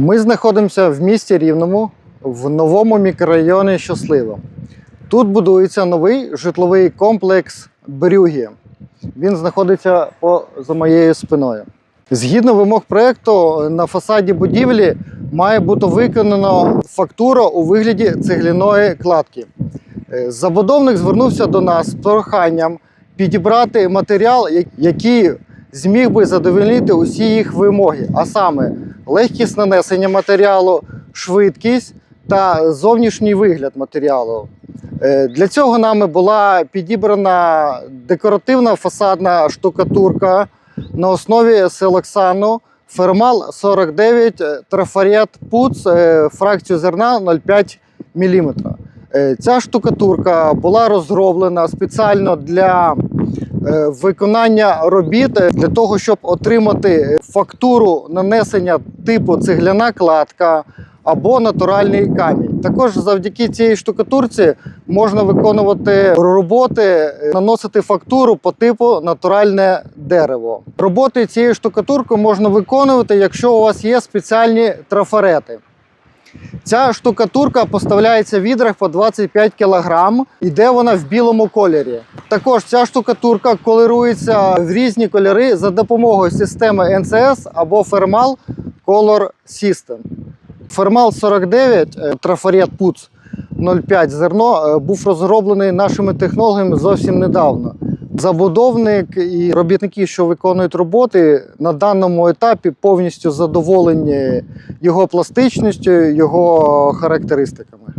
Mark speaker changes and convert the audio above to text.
Speaker 1: Ми знаходимося в місті Рівному в новому мікрорайоні Щаслива. Тут будується новий житловий комплекс Брюгі. Він знаходиться по, за моєю спиною. Згідно вимог проєкту, на фасаді будівлі має бути виконана фактура у вигляді цегляної кладки. Е, Забудовник звернувся до нас з проханням підібрати матеріал, який зміг би задовольнити усі їх вимоги, а саме легкість нанесення матеріалу, швидкість та зовнішній вигляд матеріалу. Е, Для цього нами була підібрана декоративна фасадна штукатурка на основі селоксану Фермал 49 е, трафарет ПУЦ е, фракцію зерна 0,5 мм. Е, Ця штукатурка була розроблена спеціально для виконання робіт е, для того, щоб отримати фактуру нанесення типу цегляна кладка або натуральний камінь. Також завдяки цій штукатурці можна виконувати роботи, е, наносити фактуру по типу натуральне дерево. Роботи цією штукатуркою можна виконувати, якщо у вас є спеціальні трафарети. Ця штукатурка поставляється в відрах по 25 кг. Іде вона в білому кольорі. Також ця штукатурка колорується в різні кольори за допомогою системи NCS або Thermal Color System. Фермал 49 е, трафарет ПУЦ 05 зерно е, був розроблений нашими технологами зовсім недавно. Забудовник і робітники, що виконують роботи, на даному етапі повністю задоволені його пластичністю, його характеристиками.